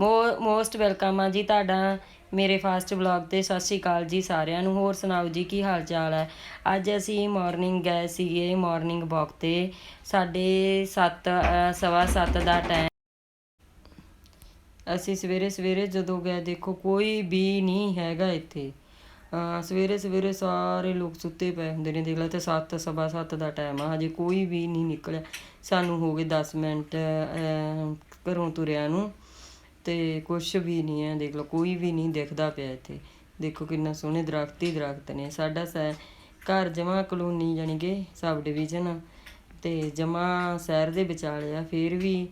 Most welcome ਆ ਜੀ ਤੁਹਾਡਾ ਮੇਰੇ ਫਾਸਟ ਵਲੌਗ ਤੇ। ਸਤਿ ਸ਼੍ਰੀ ਅਕਾਲ ਜੀ ਸਾਰਿਆਂ ਨੂੰ। ਹੋਰ ਸੁਣਾਓ ਜੀ, ਕੀ ਹਾਲ ਚਾਲ ਹੈ ਅੱਜ ਅਸੀਂ ਮਾਰਨਿੰਗ ਗਏ ਸੀਗੇ ਮਾਰਨਿੰਗ ਵਾਕ ਤੇ। ਸਾਡੇ 7 ਸਵਾ 7 ਦਾ ਟਾਈਮ ਅਸੀਂ ਸਵੇਰੇ ਸਵੇਰੇ ਜਦੋਂ ਗਏ, ਦੇਖੋ ਕੋਈ ਵੀ ਨਹੀਂ ਹੈਗਾ ਇੱਥੇ। ਸਵੇਰੇ ਸਵੇਰੇ ਸਾਰੇ ਲੋਕ ਸੁੱਤੇ ਪਏ ਹੁੰਦੇ ਨੇ। ਦੇਖ ਲੈ ਤੇ 7 ਸਵਾ 7 ਦਾ ਟਾਈਮ ਆ। ਹਜੇ ਕੋਈ ਵੀ ਨਹੀਂ ਨਿਕਲਿਆ। ਸਾਨੂੰ ਹੋ ਗਏ 10 ਮਿੰਟ ਘਰੋਂ ਤੁਰਿਆ ਨੂੰ। ਤੇ ਕੁਛ ਵੀ ਨਹੀਂ ਹੈ ਦੇਖ ਲਓ, ਕੋਈ ਵੀ ਨਹੀਂ ਦਿਖਦਾ ਪਿਆ ਇੱਥੇ। ਦੇਖੋ ਕਿੰਨਾ ਸੋਹਣੇ ਦਰਖਤ ਹੀ ਦਰਖਤ ਨੇ। ਸਾਡਾ ਸੈ, ਘਰ ਜਮਾ ਕਲੋਨੀ ਜਾਣੀ ਕਿ ਸਬ ਡਿਵੀਜ਼ਨ ਤੇ ਜਮਾ ਸ਼ਹਿਰ ਦੇ ਵਿਚਾਲੇ ਆ, ਫਿਰ ਵੀ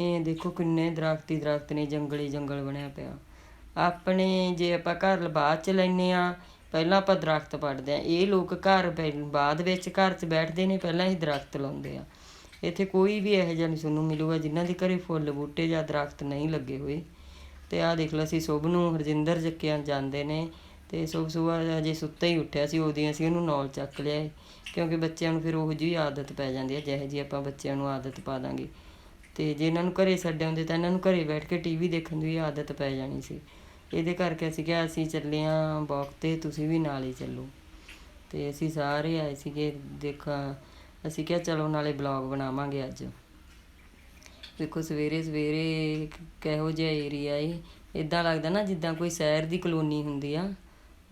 ਇਹ ਦੇਖੋ ਕਿੰਨੇ ਦਰਖਤ ਹੀ ਦਰਖਤ ਨੇ, ਜੰਗਲੀ ਜੰਗਲ ਬਣਿਆ ਪਿਆ। ਆਪਣੇ ਜੇ ਆਪਾਂ ਘਰ ਬਾਅਦ ਚ ਲੈਨੇ ਆ, ਪਹਿਲਾਂ ਆਪਾਂ ਦਰਖਤ ਪੜਦੇ ਆ। ਇਹ ਲੋਕ ਘਰ ਪਹਿ- ਬਾਅਦ ਵਿੱਚ ਘਰ 'ਚ ਬੈਠਦੇ ਨੇ, ਪਹਿਲਾਂ ਹੀ ਦਰਖਤ ਲਾਉਂਦੇ ਆ। ਇੱਥੇ ਕੋਈ ਵੀ ਇਹੋ ਜਿਹਾ ਨਹੀਂ ਤੁਹਾਨੂੰ ਮਿਲੂਗਾ, ਜਿਨ੍ਹਾਂ ਦੇ ਘਰੇ ਫੁੱਲ ਬੂਟੇ ਜਾਂ ਦਰਖਤ ਨਹੀਂ ਲੱਗੇ ਹੋਏ। ਤੇ ਆਹ ਦੇਖ ਲਓ ਅਸੀਂ ਸੁਭ ਨੂੰ ਹਰਜਿੰਦਰ ਜੱਕਿਆਂ ਜਾਂਦੇ ਨੇ ਤੇ ਸੁਭ ਸੁਬਾਹ ਅਜੇ ਸੁੱਤਾ ਹੀ ਉੱਠਿਆ ਸੀ ਉਹਦੀ ਅਸੀਂ ਉਹਨੂੰ ਨਾਲ ਚੱਕ ਲਿਆ ਕਿਉਂਕਿ ਬੱਚਿਆਂ ਨੂੰ ਫਿਰ ਉਹੋ ਜਿਹੀ ਆਦਤ ਪੈ ਜਾਂਦੀ ਹੈ, ਜਿਹੋ ਜਿਹੀ ਆਪਾਂ ਬੱਚਿਆਂ ਨੂੰ ਆਦਤ ਪਾ ਦਾਂਗੇ। ਤੇ ਜੇ ਇਹਨਾਂ ਨੂੰ ਘਰੇ ਛੱਡ ਆਉਂਦੇ ਤਾਂ ਇਹਨਾਂ ਨੂੰ ਘਰੇ ਬੈਠ ਕੇ ਟੀਵੀ ਦੇਖਣ ਦੀ ਆਦਤ ਪੈ ਜਾਣੀ ਸੀ। ਇਹਦੇ ਕਰਕੇ ਅਸੀਂ ਕਿਹਾ, ਅਸੀਂ ਚੱਲੇ ਆਂ ਵਾਕ ਤੇ, ਤੁਸੀਂ ਵੀ ਨਾਲ ਹੀ ਚੱਲੋ। ਤੇ ਅਸੀਂ ਸਾਰੇ ਆਏ ਸੀਗੇ ਦੇਖਾਂ ਅਸੀਂ ਕਿਹਾ ਚਲੋ ਨਾਲੇ ਬਲੌਗ ਬਣਾਵਾਂਗੇ ਅੱਜ। ਦੇਖੋ ਸਵੇਰੇ ਸਵੇਰੇ ਕਿਹੋ ਜਿਹਾ ਏਰੀਆ ਏ। ਇਦਾਂ ਲੱਗਦਾ ਨਾ ਜਿੱਦਾਂ ਕੋਈ ਸ਼ਹਿਰ ਦੀ ਕਲੋਨੀ ਹੁੰਦੀ ਆ।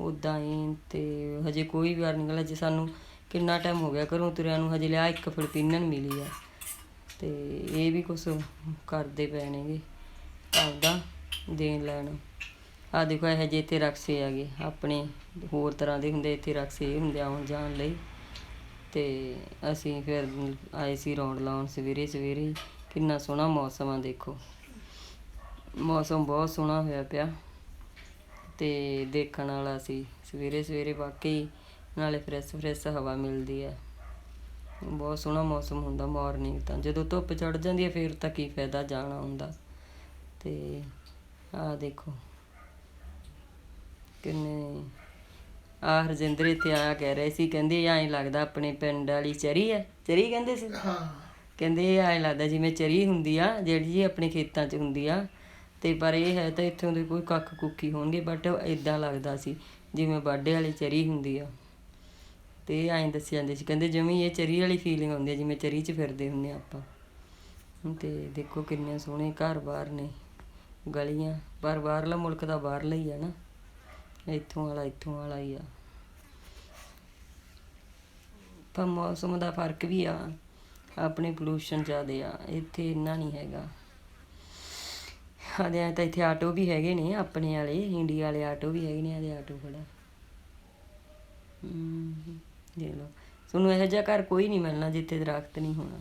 ਉਦਾਂ ਹੀ ਤੇ ਹਜੇ ਕੋਈ ਵਾਰ ਨਹੀਂ ਨਿਕਲਿਆ ਜੇ ਸਾਨੂੰ ਕਿੰਨਾ ਟਾਈਮ ਹੋ ਗਿਆ ਘਰੋਂ ਤੁਰਿਆਂ ਨੂੰ, ਹਜੇ ਲਿਆ ਇੱਕ ਫਿਲਪੀਨਨ ਮਿਲੀ ਆ। ਤੇ ਇਹ ਵੀ ਕੁਝ ਕਰਦੇ ਪਏ ਨੇਗੇ ਆਪਦਾ ਦੇਣ ਲੈਣ। ਆ ਦੇਖੋ ਇਹ ਜੇ ਇੱਥੇ ਰਕਸੇ ਆਗੇ ਆਪਣੇ ਹੋਰ ਤਰ੍ਹਾਂ ਦੇ ਹੁੰਦੇ ਇੱਥੇ ਰਕਸੇ ਇਹ ਹੁੰਦੇ ਆਉਣ ਜਾਣ ਲਈ। ਤੇ ਅਸੀਂ ਫਿਰ ਆਏ ਸੀ ਰੌਂਡ ਲਾਉਣ ਸਵੇਰੇ ਸਵੇਰੇ। ਕਿੰਨਾ ਸੋਹਣਾ ਮੌਸਮ ਆ ਦੇਖੋ। ਮੌਸਮ ਬਹੁਤ ਸੋਹਣਾ ਹੋਇਆ ਪਿਆ। ਤੇ ਦੇਖਣ ਵਾਲਾ ਸੀ। ਸਵੇਰੇ ਸਵੇਰੇ ਵਾਕਈ ਨਾਲੇ ਫਰੈਸ਼ ਫਰੈਸ਼ ਹਵਾ ਮਿਲਦੀ ਹੈ ਬਹੁਤ ਸੋਹਣਾ ਮੌਸਮ ਹੁੰਦਾ ਮਾਰਨਿੰਗ ਤਾਂ। ਜਦੋਂ ਧੁੱਪ ਚੜ ਜਾਂਦੀ ਹੈ ਫਿਰ ਤਾਂ ਕੀ ਫਾਇਦਾ ਜਾਣਾ ਹੁੰਦਾ। ਤੇ ਆਹ ਦੇਖੋ। ਕਿੰਨੇ ਆ ਹਰਜਿੰਦਰ ਇੱਥੇ ਆਇਆ ਕਹਿ ਰਹੇ ਸੀ ਕਹਿੰਦੇ ਐਂ ਲੱਗਦਾ ਆਪਣੇ ਪਿੰਡ ਵਾਲੀ ਚਰੀ ਹੈ। ਚਰੀ ਕਹਿੰਦੇ ਸੀ? ਹਾਂ। ਕਹਿੰਦੇ ਐਂ ਲੱਗਦਾ ਜਿਵੇਂ ਚਰੀ ਹੁੰਦੀ ਆ ਜਿਹੜੀ ਜੀ ਆਪਣੇ ਖੇਤਾਂ 'ਚ ਹੁੰਦੀ ਆ। ਤੇ ਪਰ ਇਹ ਹੈ ਤਾਂ ਇੱਥੋਂ ਦੇ ਕੋਈ ਕੱਖ ਕੁੱਕੀ ਹੋਣਗੇ ਬਟ ਇਦਾਂ ਲੱਗਦਾ ਸੀ ਜਿਵੇਂ ਬਾਡੇ ਵਾਲੀ ਚਰੀ ਹੁੰਦੀ ਆ। ਤੇ ਐਂ ਦੱਸੀ ਜਾਂਦੇ ਸੀ ਕਹਿੰਦੇ ਜਿਵੇਂ ਇਹ ਚਰੀ ਵਾਲੀ ਫੀਲਿੰਗ ਹੁੰਦੀ ਆ ਜਿਵੇਂ ਚਰੀ 'ਚ ਫਿਰਦੇ ਆ ਆਪਾਂ। ਤੇ ਦੇਖੋ ਕਿੰਨੇ ਸੋਹਣੇ ਘਰ-ਬਾਰ ਨੇ ਗਲੀਆਂ ਪਰ ਬਾਹਰਲਾ ਮੁਲਕ ਦਾ ਬਾਹਰਲਾ ਹੀ ਆ ਨਾ। ਇੱਥੋਂ ਵਾਲਾ ਇੱਥੋਂ ਵਾਲਾ ਹੀ ਆ। ਪਰ ਮੌਸਮ ਦਾ ਫ਼ਰਕ ਵੀ ਆ, ਆਪਣੇ ਪੋਲੂਸ਼ਨ ਜ਼ਿਆਦੇ ਆ, ਇੱਥੇ ਇੰਨਾ ਨਹੀਂ ਹੈਗਾ। ਆਦੇ ਤਾਂ ਇੱਥੇ ਆਟੋ ਵੀ ਹੈਗੇ ਨੇ, ਆਪਣੇ ਵਾਲੇ, ਇੰਡੀਆ ਵਾਲੇ ਆਟੋ ਵੀ ਹੈਗੇ ਨੇ ਆਦੇ ਆਟੋ ਖੜਾ। ਹਮ ਦੇਖ ਲਓ। ਤੁਹਾਨੂੰ ਇਹੋ ਜਿਹਾ ਘਰ ਕੋਈ ਨਹੀਂ ਮਿਲਣਾ ਜਿੱਥੇ ਦਰਖਤ ਨਹੀਂ ਹੋਣਾ।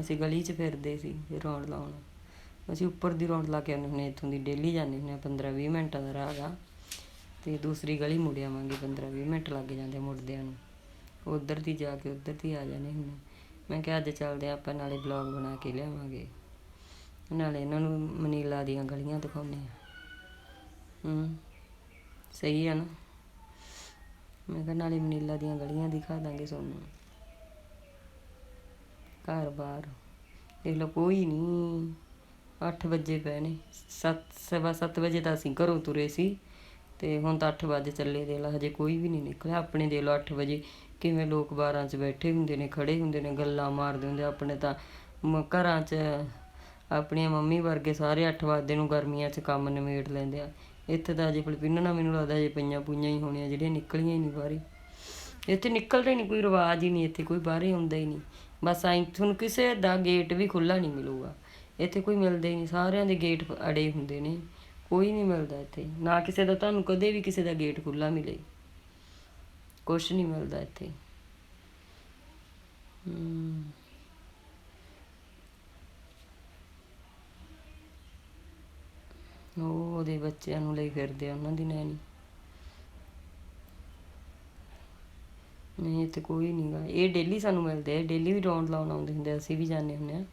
ਅਸੀਂ ਗਲੀ 'ਚ ਫਿਰਦੇ ਸੀ ਰੌਂਡ ਲਾਉਣ। ਅਸੀਂ ਉੱਪਰ ਦੀ ਰੌਣ ਲਾ ਕੇ ਆਉਂਦੇ ਹੁੰਦੇ ਇੱਥੋਂ ਦੀ ਡੇਲੀ ਜਾਂਦੇ ਹੁੰਦੇ 15 20 ਮਿੰਟਾਂ ਦਾ ਰਾਹ ਗਾ। ਤੇ ਦੂਸਰੀ ਗਲੀ ਮੁੜ ਆਵਾਂਗੇ 15 20 ਮਿੰਟ ਲੱਗ ਜਾਂਦੇ ਮੁੜਦਿਆਂ ਨੂੰ। ਉਧਰ ਦੀ ਜਾ ਕੇ ਉਧਰ ਦੀ ਆ ਜਾਣੇ ਹੁਣ ਮੈਂ ਕਿਹਾ ਅੱਜ ਚੱਲਦੇ ਆ ਆਪਾਂ ਨਾਲੇ ਬਲੌਗ ਬਣਾ ਕੇ ਲਿਆਵਾਂਗੇ। ਨਾਲੇ ਇਹਨਾਂ ਨੂੰ ਮਨੀਲਾ ਦੀਆਂ ਗਲੀਆਂ ਦਿਖਾਉਂਦੇ ਆ ਹੂੰ, ਸਹੀ ਆ ਨਾ? ਮੈਂ ਕਿਹਾ ਨਾਲੇ ਮਨੀਲਾ ਦੀਆਂ ਗਲੀਆਂ ਦਿਖਾ ਦਾਂਗੇ ਤੁਹਾਨੂੰ। ਘਰ ਬਾਹਰ ਦੇਖ ਲਓ, ਕੋਈ ਨਹੀਂ। 8 ਵਜੇ ਪਏ ਨੇ। 7 ਸਵਾ 7 ਵਜੇ ਤਾਂ ਅਸੀਂ ਘਰੋਂ ਤੁਰੇ ਸੀ। ਤੇ ਹੁਣ ਤਾਂ 8 ਵਜੇ ਚੱਲੇ ਦੇ ਲਾ, ਹਜੇ ਕੋਈ ਵੀ ਨਹੀਂ ਨਿਕਲਿਆ। ਆਪਣੇ ਦੇ ਲੋ 8 ਵਜੇ। ਕਿਵੇਂ ਲੋਕ ਬਾਰਾਂ 'ਚ ਬੈਠੇ ਹੁੰਦੇ ਨੇ, ਖੜੇ ਹੁੰਦੇ ਨੇ, ਗੱਲਾਂ ਮਾਰਦੇ ਹੁੰਦੇ ਆਪਣੇ ਤਾਂ ਮ- ਘਰਾਂ 'ਚ ਆਪਣੀਆਂ ਮੰਮੀ ਵਰਗੇ ਸਾਰੇ 8 ਵਜੇ ਨੂੰ ਗਰਮੀਆਂ 'ਚ ਕੰਮ ਨਿਮੇੜ ਲੈਂਦੇ ਆ। ਇੱਥੇ ਤਾਂ ਅਜੇ ਫਿਲਪੀਨਾਂ ਮੈਨੂੰ ਲੱਗਦਾ ਜੇ ਪਈਆਂ ਪੁਈਆਂ ਹੀ ਹੋਣੀਆਂ, ਜਿਹੜੀਆਂ ਨਿਕਲੀਆਂ ਹੀ ਨਹੀਂ ਬਾਹਰੇ। ਇੱਥੇ ਨਿਕਲਦਾ ਹੀ ਨਹੀਂ, ਕੋਈ ਰਿਵਾਜ ਹੀ ਨਹੀਂ ਇੱਥੇ, ਕੋਈ ਬਾਹਰੇ ਆਉਂਦਾ ਹੀ ਨਹੀਂ। ਬਸ ਐਂ ਤੁਹਾਨੂੰ ਕਿਸੇ ਦਾ ਗੇਟ ਵੀ ਖੁੱਲਾ ਨਹੀਂ ਮਿਲੂਗਾ। ਇੱਥੇ ਕੋਈ ਮਿਲਦਾ ਹੀ ਨਹੀਂ, ਸਾਰਿਆਂ ਦੇ ਗੇਟ ਅੜੇ ਹੁੰਦੇ ਨੇ। ਕੋਈ ਨਹੀਂ ਮਿਲਦਾ ਇੱਥੇ। ਨਾ ਕਿਸੇ ਦਾ ਤੁਹਾਨੂੰ ਕਦੇ ਵੀ ਕਿਸੇ ਦਾ ਗੇਟ ਖੁੱਲਾ ਮਿਲੇ। ਕੁਛ ਨਹੀਂ ਮਿਲਦਾ ਇੱਥੇ। ਹਮ। ਉਹ ਉਹਦੇ ਬੱਚਿਆਂ ਨੂੰ ਲਈ ਫਿਰਦੇ ਆ, ਉਹਨਾਂ ਦੀ ਨੈਣੀ। ਨਹੀਂ, ਇੱਥੇ ਕੋਈ ਨਹੀਂ ਗਾ। ਇਹ ਡੇਲੀ ਸਾਨੂੰ ਮਿਲਦੇ ਆ। ਡੇਲੀ ਵੀ ਰੌਂਡ ਲਾਉਣ ਆਉਂਦੇ ਹੁੰਦੇ ਅਸੀਂ ਵੀ ਜਾਂਦੇ ਹੁੰਦੇ ਆ।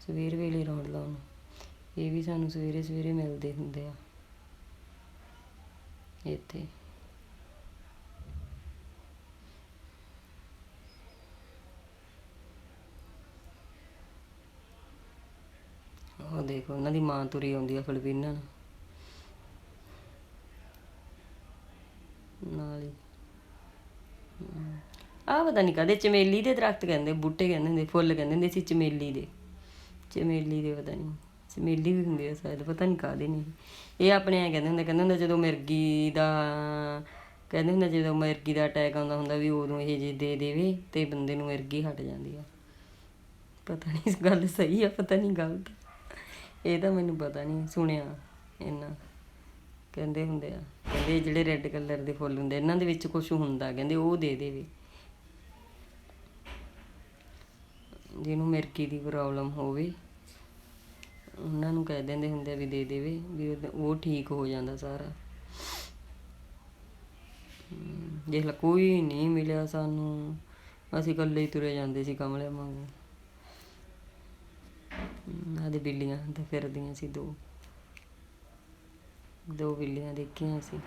ਸਵੇਰ ਵੇਲੇ ਰੌਂਡ ਲਾਉਣ। ਇਹ ਵੀ ਸਾਨੂੰ ਸਵੇਰੇ ਸਵੇਰੇ ਮਿਲਦੇ ਹੁੰਦੇ ਆ। ਇੱਥੇ। ਉਹ ਦੇਖੋ, ਉਹਨਾਂ ਦੀ ਮਾਂ ਤੁਰੀ ਆਉਂਦੀ ਆ ਫਲਵੀਨਾ ਨਾਲ। ਨਾਲ ਹੀ। ਆ ਪਤਾ ਨਹੀਂ ਕਦੇ ਚਮੇਲੀ ਦੇ ਦਰਖਤ ਕਹਿੰਦੇ, ਬੂਟੇ ਕਹਿੰਦੇ ਹੁੰਦੇ, ਫੁੱਲ ਕਹਿੰਦੇ ਹੁੰਦੇ ਸੀ ਚਮੇਲੀ ਦੇ। ਚਮੇਲੀ ਦੇ ਪਤਾ ਨਹੀਂ ਚਮੇਲੀ ਵੀ ਹੁੰਦੀ ਆ ਸ਼ਾਇਦ ਪਤਾ ਨਹੀਂ ਕਾਦੇ ਨਹੀਂ ਇਹ ਆਪਣੇ ਐ ਕਹਿੰਦੇ ਹੁੰਦੇ ਕਹਿੰਦੇ ਹੁੰਦੇ ਜਦੋਂ ਮਿਰਗੀ ਦਾ, ਕਹਿੰਦੇ ਹੁੰਦੇ ਜਦੋਂ ਮਿਰਗੀ ਦਾ ਅਟੈਕ ਆਉਂਦਾ ਹੁੰਦਾ ਵੀ ਉਦੋਂ ਇਹ ਜੇ ਦੇ ਦੇਵੇ ਤੇ ਬੰਦੇ ਨੂੰ ਮਿਰਗੀ ਹਟ ਜਾਂਦੀ ਆ। ਪਤਾ ਨਹੀਂ ਇਸ ਗੱਲ ਸਹੀ ਆ, ਪਤਾ ਨਹੀਂ ਗਲਤ। ਇਹ ਤਾਂ ਮੈਨੂੰ ਪਤਾ ਨਹੀਂ ਸੁਣਿਆ ਇਹਨਾਂ ਕਹਿੰਦੇ ਹੁੰਦੇ ਆ, ਕਹਿੰਦੇ ਜਿਹੜੇ ਰੈੱਡ ਕਲਰ ਦੇ ਫੁੱਲ ਹੁੰਦੇ, ਇਹਨਾਂ ਦੇ ਵਿੱਚ ਕੁਝ ਹੁੰਦਾ, ਕਹਿੰਦੇ ਉਹ ਦੇ ਦੇਵੇ। ਜਿਹਨੂੰ ਮਿਰਗੀ ਦੀ ਪ੍ਰੋਬਲਮ ਹੋਵੇ। ਉਹਨਾਂ ਨੂੰ ਕਹਿ ਦਿੰਦੇ ਹੁੰਦੇ ਵੀ ਦੇ ਦੇਵੇ ਵੀ ਉਹ- ਉਹ ਠੀਕ ਹੋ ਜਾਂਦਾ ਸਾਰਾ। ਹਮ, ਦੇਖ ਲਾ ਕੋਈ ਨਹੀਂ ਮਿਲਿਆ ਸਾਨੂੰ। ਅਸੀਂ ਇਕੱਲੇ ਹੀ ਤੁਰੇ ਜਾਂਦੇ ਸੀ ਕਮਲਿਆਂ ਵਾਂਗੂ। ਆਦੇ ਬਿੱਲੀਆਂ ਤੇ ਫਿਰਦੀਆਂ ਸੀ ਦੋ। ਦੋ ਬਿੱਲੀਆਂ ਦੇਖੀਆਂ ਸੀ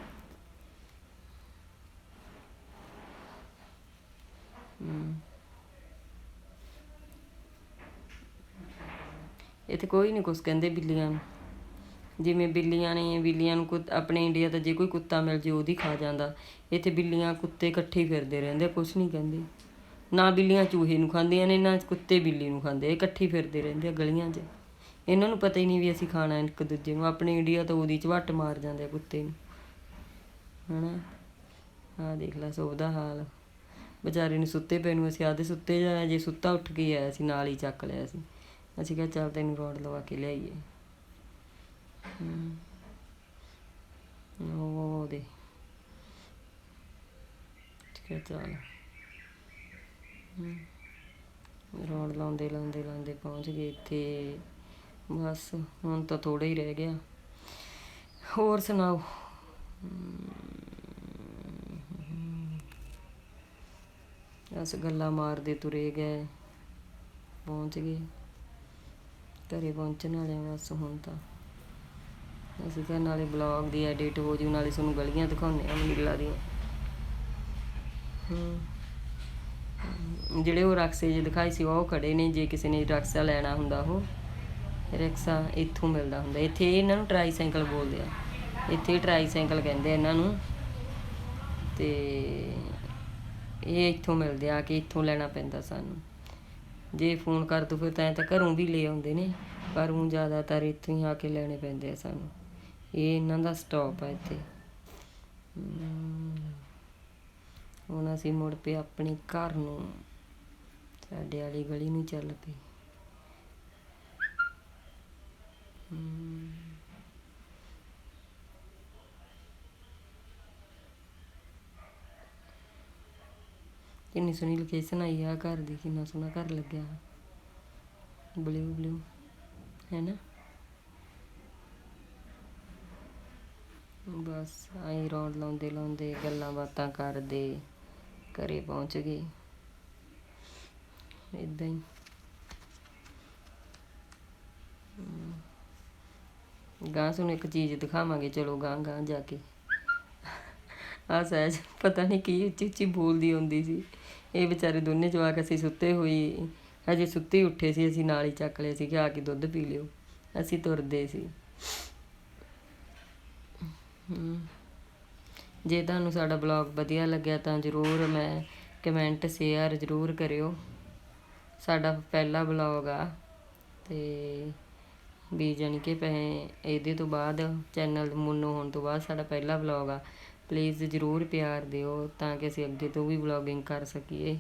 ਇੱਥੇ ਕੋਈ ਨਹੀਂ ਕੁਛ ਕਹਿੰਦੇ ਬਿੱਲੀਆਂ ਨੂੰ। ਜਿਵੇਂ ਬਿੱਲੀਆਂ ਨੇ ਬਿੱਲੀਆਂ ਨੂੰ ਕੁੱਤ ਆਪਣੇ ਇੰਡੀਆ ਤਾਂ ਜੇ ਕੋਈ ਕੁੱਤਾ ਮਿਲ ਜੇ ਉਹਦੀ ਖਾ ਜਾਂਦਾ। ਇੱਥੇ ਬਿੱਲੀਆਂ ਕੁੱਤੇ ਇਕੱਠੇ ਫਿਰਦੇ ਰਹਿੰਦੇ ਆ, ਕੁਛ ਨਹੀਂ ਕਹਿੰਦੇ। ਨਾ ਬਿੱਲੀਆਂ ਚੂਹੇ ਨੂੰ ਖਾਂਦੀਆਂ ਨੇ ਨਾ ਕੁੱਤੇ ਬਿੱਲੀ ਨੂੰ ਖਾਂਦੇ ਇਕੱਠੇ ਫਿਰਦੇ ਰਹਿੰਦੇ ਆ ਗਲੀਆਂ 'ਚ। ਇਹਨਾਂ ਨੂੰ ਪਤਾ ਹੀ ਨਹੀਂ ਵੀ ਅਸੀਂ ਖਾਣਾ ਇੱਕ ਦੂਜੇ ਨੂੰ। ਆਪਣੇ ਇੰਡੀਆ ਤਾਂ ਉਹਦੀ ਝਵੱਟ ਮਾਰ ਜਾਂਦੇ ਆ ਕੁੱਤੇ ਨੂੰ। ਹਨਾ? ਆਹ ਦੇਖ ਲੈ ਸੋ ਉਹਦਾ ਹਾਲ। ਵਿਚਾਰੇ ਨੂੰ ਸੁੱਤੇ ਪਏ ਨੂੰ ਅਸੀਂ ਆਦੇ ਸੁੱਤੇ ਜਾਇਆ ਜੇ ਸੁੱਤਾ ਉੱਠ ਕੇ ਆਇਆ ਸੀ ਨਾਲ ਹੀ ਚੱਕ ਲਿਆ ਸੀ। ਅਸੀਂ ਕਿਹਾ ਚੱਲ ਤੈਨੂੰ ਰੋਡ ਲਵਾ ਕੇ ਲਿਆਈਏ। ਹਮ। ਉਹ ਦੇ। ਠੀਕ ਹੈ ਚੱਲ। ਰੋਡ ਲਾਉਂਦੇ ਲਾਉਂਦੇ ਲਾਉਂਦੇ ਪਹੁੰਚ ਗਏ ਇੱਥੇ। ਬਸ, ਹੁਣ ਤਾਂ ਥੋੜਾ ਹੀ ਰਹਿ ਗਿਆ। ਹੋਰ ਸੁਣਾਓ? ਅਸ ਗੱਲਾਂ ਮਾਰਦੇ ਤੁਰੇ ਗਏ। ਪਹੁੰਚ ਗਏ। ਘਰੇ ਪਹੁੰਚਣ ਵਾਲੇ ਹਾਂ ਬਸ ਹੁਣ ਤਾਂ। ਅਸੀਂ ਤਾਂ ਨਾਲੇ ਬਲੌਗ ਦੀ ਐਡਿਟ ਹੋ ਜੂ, ਨਾਲੇ ਤੁਹਾਨੂੰ ਗਲੀਆਂ ਦਿਖਾਉਂਦੇ ਆ ਮਨੀਲਾ ਦੀਆਂ। ਹਮ। ਜਿਹੜੇ ਉਹ ਰਕਸੇ ਜੇ ਦਿਖਾਈ ਸੀ, ਉਹ ਖੜੇ ਨੇ, ਜੇ ਕਿਸੇ ਨੇ ਰਕਸਾ ਲੈਣਾ ਹੁੰਦਾ ਉਹ। ਰਿਕਸ਼ਾ ਇੱਥੋਂ ਮਿਲਦਾ ਹੁੰਦਾ। ਇੱਥੇ ਇਹਨਾਂ ਨੂੰ ਟਰਾਈਸਾਈਕਲ ਬੋਲਦੇ ਆ। ਇੱਥੇ ਟਰਾਈਸਾਈਕਲ ਕਹਿੰਦੇ ਇਹਨਾਂ ਨੂੰ। ਤੇ ਇਹ ਇੱਥੋਂ ਮਿਲਦੇ ਆ ਕਿ ਇੱਥੋਂ ਲੈਣਾ ਪੈਂਦਾ ਸਾਨੂੰ। ਜੇ ਫੋਨ ਕਰ ਦੋ ਫਿਰ ਤਾਂ ਤਾਂ ਘਰੋਂ ਵੀ ਲੈ ਆਉਂਦੇ ਨੇ, ਪਰ ਉਹ ਜ਼ਿਆਦਾਤਰ ਇੱਥੋਂ ਹੀ ਆ ਕੇ ਲੈਣੇ ਪੈਂਦੇ ਆ ਸਾਨੂੰ। ਇਹ ਇਹਨਾਂ ਦਾ ਸਟਾਪ ਆ ਇੱਥੇ। ਹੁਣ ਅਸੀਂ ਮੁੜ ਪਏ ਆਪਣੇ ਘਰ ਨੂੰ। ਸਾਡੇ ਵਾਲੀ ਗਲੀ ਨੂੰ ਚੱਲ ਪਏ। ਹਮ। ਕਿੰਨੀ ਸੋਹਣੀ ਲੋਕੇਸ਼ਨ ਆਈ ਆ, ਘਰ ਦੀ ਕਿੰਨਾ ਸੋਹਣਾ ਘਰ ਲੱਗਿਆ। ਬਲੂ ਬਲੂ ਹੈ ਨਾ? ਬਸ ਆਈ ਰੌਣ ਲਾਉਂਦੇ ਲਾਉਂਦੇ ਗੱਲਾਂ ਬਾਤਾਂ ਕਰਦੇ, ਘਰੇ ਪਹੁੰਚ ਗਏ ਇਦਾਂ ਹੀ। ਗਾਂ ਸਾਨੂੰ ਇੱਕ ਚੀਜ਼ ਦਿਖਾਵਾਂਗੇ, ਚਲੋ ਗਾਂ ਗਾਂ ਜਾ ਕੇ। ਆ ਸਹਿਜ, ਪਤਾ ਨਹੀਂ ਕੀ ਉੱਚੀ ਉੱਚੀ ਬੋਲਦੀ ਹੁੰਦੀ ਸੀ। ਇਹ ਵਿਚਾਰੇ ਦੋਨੇ ਜਵਾਕ ਅਸੀਂ ਸੁੱਤੇ ਹੋਈ ਹਜੇ ਸੁੱਤੇ ਉੱਠੇ ਸੀ, ਅਸੀਂ ਨਾਲ ਹੀ ਚੱਕ ਲਏ ਸੀ ਕਿ ਆ ਕੇ ਦੁੱਧ ਪੀ ਲਿਓ। ਅਸੀਂ ਤੁਰਦੇ ਸੀ। ਜੇ ਤੁਹਾਨੂੰ ਸਾਡਾ ਬਲੌਗ ਵਧੀਆ ਲੱਗਿਆ ਤਾਂ ਜ਼ਰੂਰ ਮੈਂ ਕਮੈਂਟ ਸ਼ੇਅਰ ਜ਼ਰੂਰ ਕਰਿਓ। ਸਾਡਾ ਪਹਿਲਾ ਬਲੌਗ ਆ ਤੇ ਵੀ ਜਾਣੀ ਕਿ ਪੈ ਇਹਦੇ ਤੋਂ ਬਾਅਦ ਚੈਨਲ ਮੁੰਨੋ ਹੋਣ ਤੋਂ ਬਾਅਦ ਸਾਡਾ ਪਹਿਲਾ ਵਲੌਗ ਆ। ਪਲੀਜ਼ ਜਰੂਰ ਪਿਆਰ ਦਿਓ ਤਾਂ ਕਿ ਅਸੀਂ ਅੱਗੇ ਤੋਂ ਵੀ ਵਲੋਗਿੰਗ ਕਰ ਸਕੀਏ।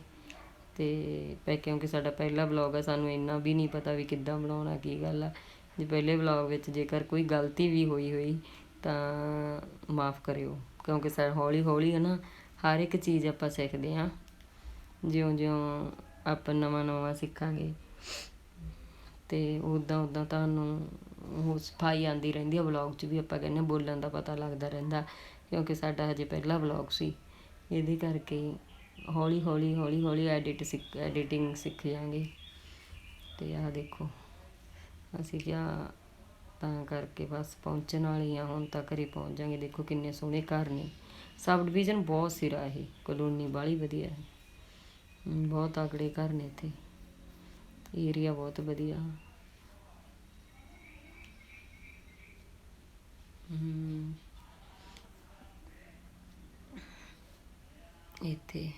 ਤੇ ਪੈ ਕਿਉਂਕਿ ਸਾਡਾ ਪਹਿਲਾ ਵਲੌਗ ਆ, ਸਾਨੂੰ ਇੰਨਾ ਵੀ ਨਹੀਂ ਪਤਾ ਵੀ ਕਿੱਦਾਂ ਬਣਾਉਣਾ, ਕੀ ਗੱਲ ਆ। ਜੇ ਪਹਿਲੇ ਵਲੌਗ ਵਿੱਚ ਜੇਕਰ ਕੋਈ ਗਲਤੀ ਵੀ ਹੋਈ ਹੋਈ, ਤਾਂ ਮਾਫ ਕਰਿਓ। ਕਿਉਂਕਿ ਸਾ ਹੌਲੀ ਹੌਲੀ ਹੈ ਨਾ, ਹਰ ਇੱਕ ਚੀਜ਼ ਆਪਾਂ ਸਿੱਖਦੇ ਹਾਂ। ਜਿਉਂ-ਜਿਉਂ ਆਪਾਂ ਨਵਾਂ ਨਵਾਂ ਸਿੱਖਾਂਗੇ। ਤੇ ਉਦਾਂ ਉਦਾਂ ਤੁਹਾਨੂੰ ਉਹ ਸਫ਼ਾਈ ਆਂਦੀ ਰਹਿੰਦੀ ਆ ਵਲੌਗ 'ਚ ਵੀ ਆਪਾਂ ਕਹਿੰਦੇ ਬੋਲਣ ਦਾ ਪਤਾ ਲੱਗਦਾ ਰਹਿੰਦਾ। ਕਿਉਂਕਿ ਸਾਡਾ ਹਜੇ ਪਹਿਲਾ ਵਲੌਗ ਸੀ, ਇਹਦੇ ਕਰਕੇ ਹੌਲੀ ਹੌਲੀ ਹੌਲੀ ਹੌਲੀ ਐਡਿਟ ਸਿੱਖ ਐਡੀਟਿੰਗ ਸਿੱਖ ਜਾਾਂਗੇ ਤੇ ਆਹ ਦੇਖੋ, ਅਸੀਂ ਕਿਹਾ ਤਾਂ ਕਰਕੇ ਬਸ ਪਹੁੰਚਣ ਵਾਲੀ ਆ ਹੁਣ ਤੱਕ ਹੀ ਪਹੁੰਚ ਜਾਾਂਗੇ ਦੇਖੋ ਕਿੰਨੇ ਸੋਹਣੇ ਘਰ ਨੇ। ਸਬ ਡਿਵੀਜ਼ਨ ਬਹੁਤ ਸਿਰਾ ਇਹ, ਕਲੋਨੀ ਬਾਲੀ ਵਧੀਆ ਹੈ। ਬਹੁਤ ਆਕੜੇ ਘਰ ਨੇ ਇੱਥੇ। ਏਰੀਆ ਬਹੁਤ ਵਧੀਆ। ਇੱਥੇ।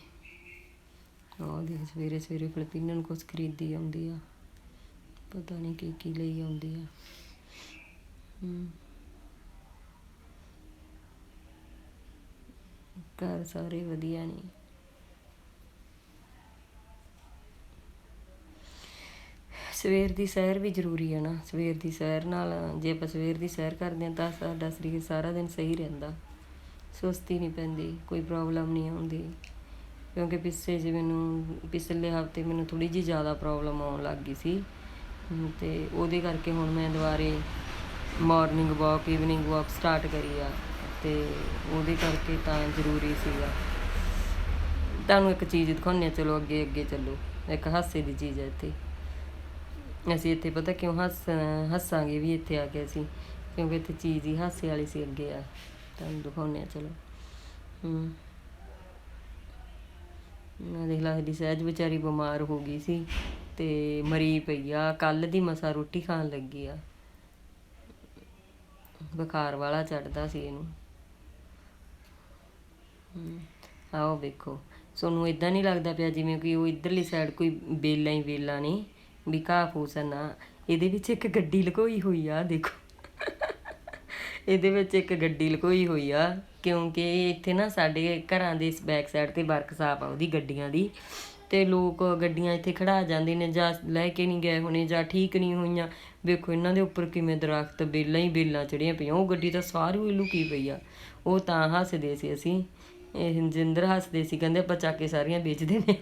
ਉਹ ਦੇਖ, ਸਵੇਰੇ ਸਵੇਰੇ ਨੂੰ ਕੁਛ ਖਰੀਦੀ ਆਉਂਦੀ ਆ। ਪਤਾ ਨਹੀਂ ਕੀ ਕੀ ਲਈ ਆਉਂਦੀ ਆ। ਘਰ ਸਾਰੇ ਵਧੀਆ ਨੇ। ਸਵੇਰ ਦੀ ਸੈਰ ਵੀ ਜ਼ਰੂਰੀ ਹੈ ਨਾ। ਸਵੇਰ ਦੀ ਸੈਰ ਨਾਲ, ਜੇ ਆਪਾਂ ਸਵੇਰ ਦੀ ਸੈਰ ਕਰਦੇ ਹਾਂ ਤਾਂ ਸਾਡਾ ਸਰੀਰ ਸਾਰਾ ਦਿਨ ਸਹੀ ਰਹਿੰਦਾ। ਸੁਸਤੀ ਨਹੀਂ ਪੈਂਦੀ ਕੋਈ ਪ੍ਰੋਬਲਮ ਨਹੀਂ ਆਉਂਦੀ। ਕਿਉਂਕਿ ਪਿੱਛੇ ਜੇ ਮੈਨੂੰ ਪਿਛਲੇ ਹਫ਼ਤੇ ਮੈਨੂੰ ਥੋੜੀ ਜਿਹੀ ਜ਼ਿਆਦਾ ਪ੍ਰੋਬਲਮ ਆਉਣ ਲੱਗ ਗਈ ਸੀ। ਹਮ, ਤੇ ਉਹਦੇ ਕਰਕੇ ਹੁਣ ਮੈਂ ਦੁਬਾਰੇ morning walk evening walk start ਕਰੀ ਆ। ਤੇ ਉਹਦੇ ਕਰਕੇ ਤਾਂ ਜ਼ਰੂਰੀ ਸੀਗਾ। ਤੁਹਾਨੂੰ ਇੱਕ ਚੀਜ਼ ਦਿਖਾਉਂਦੇ ਹਾਂ ਚਲੋ ਅੱਗੇ ਅੱਗੇ ਚੱਲੋ। ਇੱਕ ਹਾਸੇ ਦੀ ਚੀਜ਼ ਹੈ ਇੱਥੇ। ਅਸੀਂ ਇੱਥੇ ਪਤਾ ਕਿਉਂ ਹੱਸ ਹੱਸਾਂਗੇ ਵੀ ਇੱਥੇ ਆ ਕੇ ਅਸੀਂ ਕਿਉਂਕਿ ਇੱਥੇ ਚੀਜ਼ ਹੀ ਹਾਸੇ ਵਾਲੀ ਸੀ ਅੱਗੇ ਆ। ਤੁਹਾਨੂੰ ਦਿਖਾਉਂਦੇ ਆ ਚਲੋ ਹੂੰ ਮੈਂ ਦੇਖ ਲਾ ਦੀ ਸਹਿਜ ਵਿਚਾਰੀ ਬਿਮਾਰ ਹੋ ਗਈ ਸੀ ਤੇ ਮਰੀ ਪਈ ਆ। ਕੱਲ ਦੀ ਮਸਾ ਰੋਟੀ ਖਾਣ ਲੱਗੀ ਆ। ਬੁਖਾਰ ਵਾਲਾ ਚੜਦਾ ਸੀ ਇਹਨੂੰ। ਹਮ, ਆਓ ਵੇਖੋ। ਤੁਹਾਨੂੰ ਇਦਾਂ ਨਹੀਂ ਲੱਗਦਾ ਪਿਆ ਜਿਵੇਂ ਕਿ ਉਹ ਇਧਰਲੀ ਸਾਈਡ ਕੋਈ ਬੇਲਾਂ ਹੀ ਬੇਲਾਂ ਨਹੀਂ ਵੀ ਘਾਹ ਫੂਸ ਆ ਨਾ। ਇਹਦੇ ਵਿੱਚ ਇੱਕ ਗੱਡੀ ਲਕੋਈ ਹੋਈ ਆ ਦੇਖੋ। ਇਹਦੇ ਵਿੱਚ ਇੱਕ ਗੱਡੀ ਲਕੋਈ ਹੋਈ ਆ, ਕਿਉਂਕਿ ਇੱਥੇ ਨਾ ਸਾਡੇ ਘਰਾਂ ਦੇ ਇਸ ਬੈਕ ਸਾਈਡ ਤੇ ਵਰਕਸ਼ਾਪ ਆ ਉਹਦੀ ਗੱਡੀਆਂ ਦੀ। ਤੇ ਲੋਕ ਗੱਡੀਆਂ ਇੱਥੇ ਖੜਾ ਜਾਂਦੇ ਨੇ, ਜਾਂ ਲੈ ਕੇ ਨਹੀਂ ਗਏ ਹੋਣੇ, ਜਾਂ ਠੀਕ ਨਹੀਂ ਹੋਈਆਂ। ਵੇਖੋ ਇਹਨਾਂ ਦੇ ਉੱਪਰ ਕਿਵੇਂ ਦਰਖਤ, ਬੇਲਾਂ ਹੀ ਬੇਲਾਂ ਚੜੀਆਂ ਪਈਆਂ, ਉਹ ਗੱਡੀ ਤਾਂ ਸਾਰੀ ਹੀ ਲੁਕੀ ਪਈ ਆ। ਉਹ ਤਾਂ ਹੱਸਦੇ ਸੀ ਅਸੀਂ। ਇਹ ਜਿੰਦਰ ਹੱਸਦੇ ਸੀ, ਕਹਿੰਦੇ ਆਪਾਂ ਚੱਕ ਕੇ ਸਾਰੀਆਂ ਵੇਚਦੇ ਨੇ।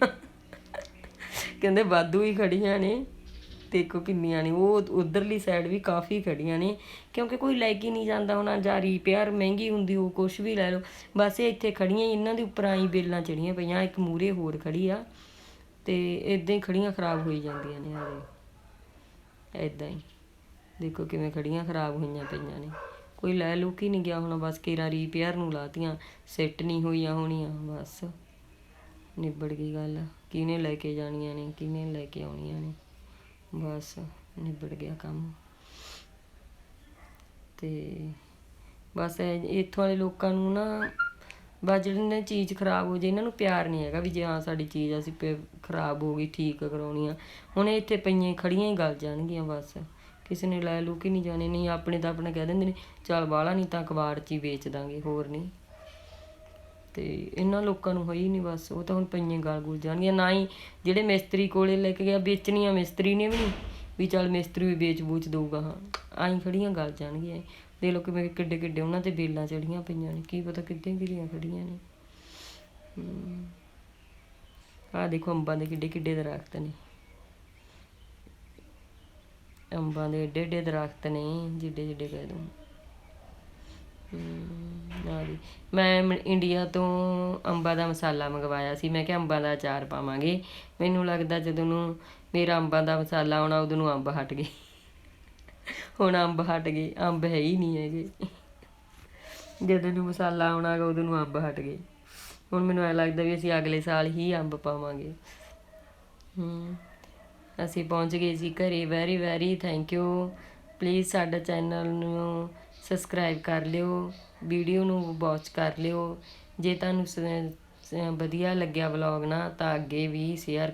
ਕਹਿੰਦੇ ਵਾਧੂ ਹੀ ਖੜੀਆਂ ਨੇ। ਦੇਖੋ ਕਿੰਨੀਆਂ ਨੇ ਉਹ ਉਧਰਲੀ ਸਾਈਡ ਵੀ ਕਾਫੀ ਖੜੀਆਂ ਨੇ ਕਿਉਂਕਿ ਕੋਈ ਲੈ ਕੇ ਨਹੀਂ ਜਾਂਦਾ ਹੋਣਾ ਜਾਂ ਰੀਪੇਅਰ ਮਹਿੰਗੀ ਹੁੰਦੀ ਉਹ ਕੁਝ ਵੀ ਲੈ ਲਓ ਬਸ ਇਹ ਇੱਥੇ ਖੜੀਆਂ ਹੀ, ਇਹਨਾਂ ਦੇ ਉੱਪਰ ਆਈ ਬੇਲਾਂ ਚੜੀਆਂ ਪਈਆਂ ਇੱਕ ਮੂਰੇ ਹੋਰ ਖੜੀ ਆ ਤੇ ਇਦਾਂ ਹੀ ਖੜੀਆਂ ਖਰਾਬ ਹੋਈ ਜਾਂਦੀਆਂ ਨੇ ਆਰੇ ਇਦਾਂ ਹੀ ਦੇਖੋ ਕਿਵੇਂ ਖੜੀਆਂ ਖਰਾਬ ਹੋਈਆਂ ਪਈਆਂ ਨੇ ਕੋਈ ਲੈ ਲੂ ਕੀ ਨਹੀਂ ਗਿਆ ਹੋਣਾ ਬਸ ਕੇਰਾ ਰੀਪੇਅਰ ਨੂੰ ਲਾਤੀਆਂ ਸੈੱਟ ਨਹੀਂ ਹੋਈਆਂ ਹੋਣੀਆਂ ਬਸ ਨਿਬੜ ਗਈ ਗੱਲ ਕਿਹਨੇ ਲੈ ਕੇ ਜਾਣੀਆਂ ਨੇ ਕਿਹਨੇ ਲੈ ਕੇ ਆਉਣੀਆਂ ਨੇ। ਬਸ, ਨਿਬੜ ਗਿਆ ਕੰਮ। ਤੇ ਬਸ ਇੱਥੋਂ ਵਾਲੇ ਲੋਕਾਂ ਨੂੰ ਨਾ, ਬਸ ਜਿਹੜੇ ਨੇ ਚੀਜ਼ ਖਰਾਬ ਹੋ ਜੇ, ਇਹਨਾਂ ਨੂੰ ਪਿਆਰ ਨਹੀਂ ਹੈਗਾ ਵੀ ਜੇ ਹਾਂ ਸਾਡੀ ਚੀਜ਼ ਅਸੀਂ ਪੇ- ਖਰਾਬ ਹੋ ਗਈ, ਠੀਕ ਕਰਾਉਣੀ ਆ। ਹੁਣ ਇਹ ਇੱਥੇ ਪਈਆਂ ਖੜੀਆਂ ਹੀ ਗਲ ਜਾਣਗੀਆਂ ਬਸ। ਕਿਸੇ ਨੇ ਲੈ ਲੂ ਕਿ ਨਹੀਂ ਜਾਣੇ, ਨਹੀਂ ਆਪਣੇ ਤਾਂ ਆਪਣਾ ਕਹਿ ਦਿੰਦੇ ਨੇ, ਚੱਲ ਬਾਹਲਾ ਨਹੀਂ ਤਾਂ ਕਬਾੜ 'ਚ ਹੀ ਵੇਚ ਦਾਂਗੇ, ਹੋਰ ਨਹੀਂ। ਤੇ ਇਹਨਾਂ ਲੋਕਾਂ ਨੂੰ ਹੋਈ ਨਹੀਂ ਬਸ, ਉਹ ਤਾਂ ਹੁਣ ਪਈਆਂ ਗਲ ਗੁਲ ਜਾਣਗੀਆਂ। ਨਾ ਹੀ ਜਿਹੜੇ ਮਿਸਤਰੀ ਕੋਲੇ ਲੈ ਕੇ ਗਿਆ, ਵੇਚਣੀਆਂ ਮਿਸਤਰੀ ਨੇ ਵੀ ਨਹੀਂ ਵੀ ਚੱਲ ਮਿਸਤਰੀ ਵੀ ਵੇਚ ਬੂਚ ਦਊਗਾ, ਹਾਂ। ਆਈ ਖੜੀਆਂ ਗਲ ਜਾਣਗੀਆਂ। ਦੇ ਲੋ ਕਿਵੇਂ ਕਿੱਡੇ ਕਿੱਡੇ ਉਹਨਾਂ ਤੇ ਬੇਲਾਂ ਚੜੀਆਂ ਪਈਆਂ ਨੇ, ਕੀ ਪਤਾ ਕਿੱਦਾਂ ਕਿਹੜੀਆਂ ਖੜੀਆਂ ਨੇ। ਆਹ ਦੇਖੋ ਅੰਬਾਂ ਦੇ ਕਿੱਡੇ ਕਿੱਡੇ ਦਰਖਤ ਨੇ। ਅੰਬਾਂ ਦੇ ਏਡੇ ਏਡੇ ਦਰਖਤ ਨੇ, ਜਿੱਡੇ ਜਿੱਡੇ ਕਹਿ ਦੂੰ ਹਮ, ਆਹ ਮੈਂ ਮ- ਇੰਡੀਆ ਤੋਂ ਅੰਬਾਂ ਦਾ ਮਸਾਲਾ ਮੰਗਵਾਇਆ ਸੀ। ਮੈਂ ਕਿਹਾ ਅੰਬਾਂ ਦਾ ਅਚਾਰ ਪਾਵਾਂਗੇ। ਮੈਨੂੰ ਲੱਗਦਾ ਜਦੋਂ ਨੂੰ ਮੇਰਾ ਅੰਬਾਂ ਦਾ ਮਸਾਲਾ ਆਉਣਾ ਉਦੋਂ ਨੂੰ ਅੰਬ ਹਟ ਗਏ। ਹੁਣ ਅੰਬ ਹਟ ਗਏ। ਅੰਬ ਹੈ ਹੀ ਨਹੀਂ ਹੈਗੇ। ਜਦੋਂ ਨੂੰ ਮਸਾਲਾ ਆਉਣਾ ਗਾ ਉਦੋਂ ਨੂੰ ਅੰਬ ਹਟ ਗਏ। ਹੁਣ ਮੈਨੂੰ ਐਂ ਲੱਗਦਾ ਵੀ ਅਸੀਂ ਅਗਲੇ ਸਾਲ ਹੀ ਅੰਬ ਪਾਵਾਂਗੇ। ਹਮ ਅਸੀਂ ਪਹੁੰਚ ਗਏ ਸੀ ਘਰੇ। Very very thank you please ਸਾਡਾ ਚੈਨਲ ਨੂੰ ਸਬਸਕ੍ਰਾਈਬ ਕਰ ਲਿਓ ਵੀਡੀਓ ਨੂੰ ਵਾਚ ਕਰ ਲਿਓ। ਜੇ ਤੁਹਾਨੂੰ ਸ- ਵਧੀਆ ਲੱਗਿਆ ਵਲੌਗ ਨਾ, ਤਾਂ ਅੱਗੇ ਵੀ ਸ਼ੇਅਰ